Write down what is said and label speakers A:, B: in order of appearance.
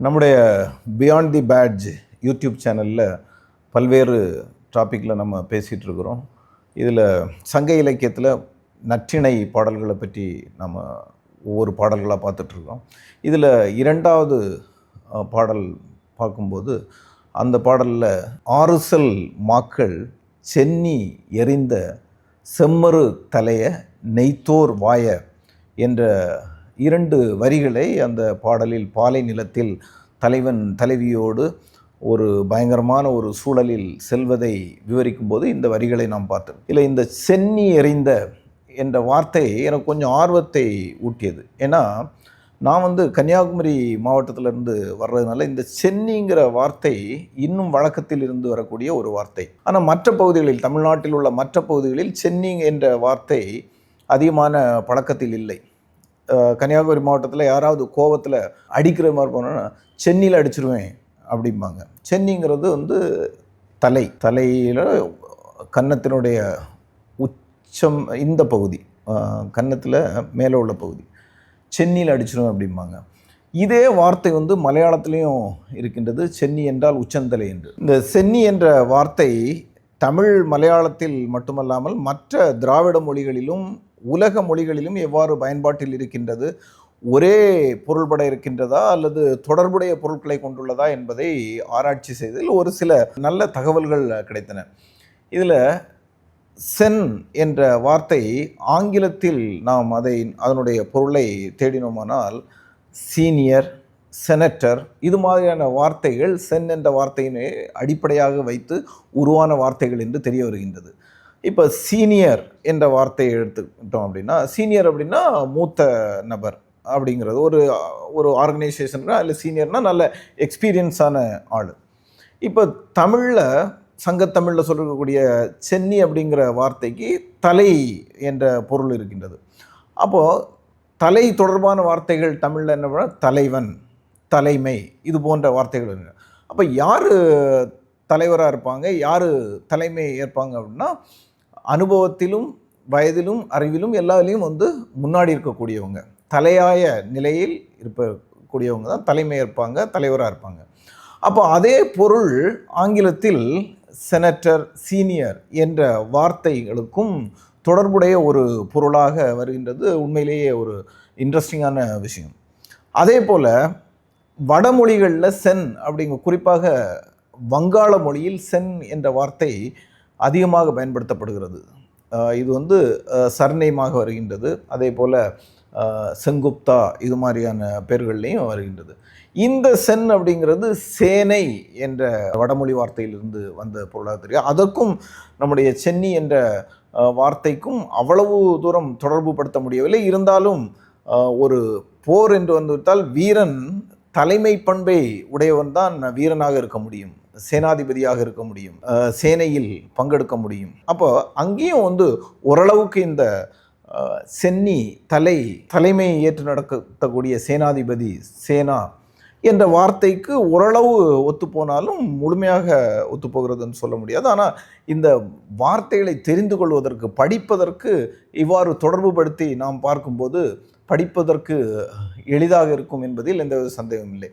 A: நம்முடைய beyond the badge YouTube சேனலில் பல்வேறு டாப்பிக்கில் நம்ம பேசிகிட்ருக்குறோம் இதில் சங்க இலக்கியத்தில் நற்றிணை பாடல்களை பற்றி நம்ம ஒவ்வொரு பாடல்களாக பார்த்துட்ருக்கோம் இதில் இரண்டாவது பாடல் பார்க்கும்போது அந்த பாடலில் ஆறுசல் மாக்கள் சென்னி எறிந்த செம்மறு தலைய நெய்த்தோர் வாய என்ற இரண்டு வரிகளை அந்த பாடலில் பாலை நிலத்தில் தலைவன் தலைவியோடு ஒரு பயங்கரமான ஒரு சூழலில் செல்வதை விவரிக்கும்போது இந்த வரிகளை நாம் பார்த்தோம். இல்லை இந்த சென்னி எறிந்த என்ற வார்த்தை எனக்கு கொஞ்சம் ஆர்வத்தை ஊட்டியது. ஏன்னா நான் வந்து கன்னியாகுமரி மாவட்டத்திலிருந்து வர்றதுனால இந்த சென்னிங்கிற வார்த்தை இன்னும் வழக்கத்தில் இருந்து வரக்கூடிய ஒரு வார்த்தை. ஆனால் மற்ற பகுதிகளில் தமிழ்நாட்டில் உள்ள மற்ற பகுதிகளில் சென்னி என்ற வார்த்தை அதிகமான பழக்கத்தில் இல்லை. கன்னியாகுமரி மாவட்டத்தில் யாராவது கோவத்தில் அடிக்கிற மாதிரி போனோன்னா சென்னியில் அடிச்சிருவேன் அப்படிம்பாங்க. சென்னிங்கிறது வந்து தலை. தலையில் கன்னத்தினுடைய உச்சம் இந்த பகுதி. கன்னத்தில் மேலே உள்ள பகுதி. சென்னியில் அடிச்சிருவேன் அப்படிம்பாங்க. இதே வார்த்தை வந்து மலையாளத்திலையும் இருக்கின்றது. சென்னி என்றால் உச்சந்தலை என்று. இந்த சென்னி என்ற வார்த்தை தமிழ் மலையாளத்தில் மட்டுமல்லாமல் மற்ற திராவிட மொழிகளிலும் உலக மொழிகளிலும் எவ்வாறு பயன்பாட்டில் இருக்கின்றது? ஒரே பொருள்பட இருக்கின்றதா? அல்லது தொடர்புடைய பொருட்களை கொண்டுள்ளதா? என்பதை ஆராய்ச்சி செய்ததில் ஒரு சில நல்ல தகவல்கள் கிடைத்தன. இதில் சென் என்ற வார்த்தை ஆங்கிலத்தில் நாம் அதை அதனுடைய பொருளை தேடினோமானால் சீனியர் செனட்டர் இது மாதிரியான வார்த்தைகள் சென் என்ற வார்த்தையினை அடிப்படையாக வைத்து உருவான வார்த்தைகள் என்று தெரிய வருகின்றது. இப்போ சீனியர் என்ற வார்த்தையை எடுத்துக்கிட்டோம் அப்படின்னா சீனியர் அப்படின்னா மூத்த நபர் அப்படிங்கிறது. ஒரு ஒரு ஆர்கனைசேஷனுக்கு அதில் சீனியர்னால் நல்ல எக்ஸ்பீரியன்ஸான ஆள். இப்போ தமிழில் சங்கத்தமிழில் சொல்லக்கூடிய சென்னி அப்படிங்கிற வார்த்தைக்கு தலை என்ற பொருள் இருக்கின்றது. அப்போது தலை தொடர்பான வார்த்தைகள் தமிழில் என்ன பண்ண தலைவன் தலைமை இது போன்ற வார்த்தைகள் அப்போ யார் தலைவராக இருப்பாங்க? யார் தலைமை ஏற்பாங்க அப்படின்னா அனுபவத்திலும் வயதிலும் அறிவிலும் எல்லாத்துலேயும் வந்து முன்னாடி இருக்கக்கூடியவங்க. தலையாய நிலையில் இருக்கக்கூடியவங்க தான் தலைமை இருப்பாங்க தலைவராக இருப்பாங்க. அப்போ அதே பொருள் ஆங்கிலத்தில் செனட்டர் சீனியர் என்ற வார்த்தைகளுக்கும் தொடர்புடைய ஒரு பொருளாக வருகின்றது. உண்மையிலேயே ஒரு இன்ட்ரெஸ்டிங்கான விஷயம். அதே போல் வடமொழிகளில் சென் அப்படிங்க குறிப்பாக வங்காள மொழியில் சென் என்ற வார்த்தை அதிகமாக பயன்படுத்தப்படுகிறது. இது வந்து சர்நேமாக வருகின்றது. அதே போல் செங்குப்தா இது மாதிரியான பெயர்கள்லையும் வருகின்றது. இந்த சென் அப்படிங்கிறது சேனை என்ற வடமொழி வார்த்தையிலிருந்து வந்த பொருளாக தெரியும் அதற்கும் நம்முடைய சென்னி என்ற வார்த்தைக்கும் அவ்வளவு தூரம் தொடர்பு படுத்த முடியவில்லை. இருந்தாலும் ஒரு போர் என்று வந்துவிட்டால் வீரன் தலைமை பண்பை உடையவன் தான் வீரனாக இருக்க முடியும். சேனாதிபதியாக இருக்க முடியும். சேனையில் பங்கெடுக்க முடியும். அப்போ அங்கேயும் வந்து ஓரளவுக்கு இந்த சென்னி தலை தலைமை ஏற்று நடக்கக்கூடிய சேனாதிபதி சேனா என்ற வார்த்தைக்கு ஓரளவு ஒத்துப்போனாலும் முழுமையாக ஒத்துப்போகிறதுன்னு சொல்ல முடியாது. ஆனால் இந்த வார்த்தைகளை தெரிந்து கொள்வதற்கு படிப்பதற்கு இவ்வாறு தொடர்புபடுத்தி நாம் பார்க்கும்போது படிப்பதற்கு எளிதாக இருக்கும் என்பதில் எந்த சந்தேகமும் இல்லை.